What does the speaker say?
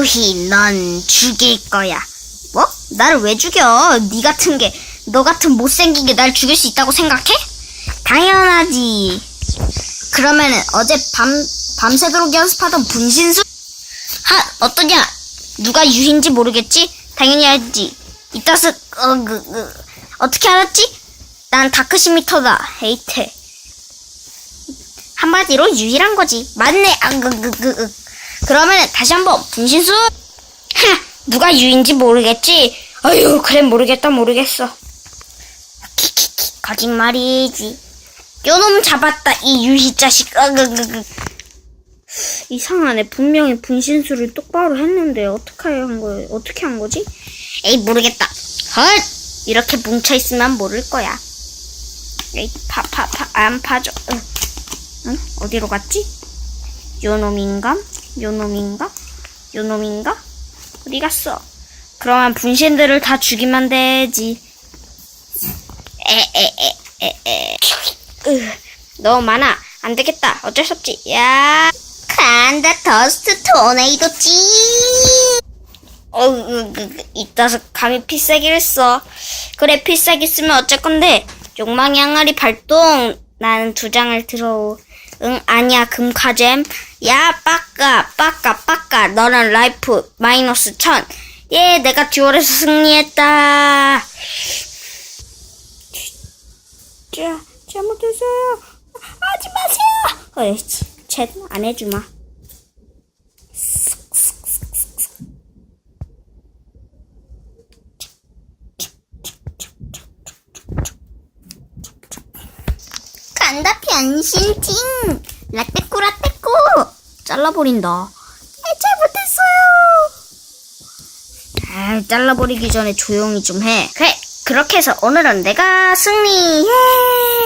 유희, 넌 죽일 거야. 뭐? 나를 왜 죽여? 네 같은 게, 너 같은 못생긴 게 날 죽일 수 있다고 생각해? 당연하지. 그러면은 어제 밤, 밤새도록 연습하던 분신술? 하, 어떠냐? 누가 유희인지 모르겠지? 당연히 알지. 이따스, 어, 그, 그, 어떻게 알았지? 난 다크시미터다. 헤이테. 한마디로 유일한 거지. 맞네. 아, 그, 그, 그, 그. 그러면 다시 한번 분신술. 하, 누가 유인지 모르겠지. 아유, 그래 모르겠다 모르겠어. 키키키 거짓말이지. 요놈 잡았다 이 유희 자식. 아, 그, 그, 그. 이상하네. 분명히 분신술을 똑바로 했는데 어떻게 한 거예요? 어떻게 한 거지? 에이 모르겠다. 헐 이렇게 뭉쳐 있으면 모를 거야. 에이 파파파 안 파죠. 응. 응? 어디로 갔지? 요놈인가? 요놈인가? 요놈인가? 어디 갔어? 그러면 분신들을 다 죽이면 되지. 에에에에에. 너무 많아. 안 되겠다. 어쩔 수 없지. 야. 간다 더스트 토네이도지. 어, 이따서 감히 필살기를 써. 그래, 필살기 쓰면 어쩔 건데. 욕망의 항아리 발동. 나는 두 장을 들어. 응, 아니야, 금카잼. 야, 빠까, 빠까, 빠까. 너는 라이프 마이너스 천. 예, 내가 듀얼에서 승리했다. 자, 잘못했어요. 하지 마세요. 어이, 챗안 해주마. 간다 변신찡 라떼꼬 라떼꼬 잘라버린다. 잘못했어요. 아 잘라버리기 전에 조용히 좀해. 그래 그렇게 해서 오늘은 내가 승리. 예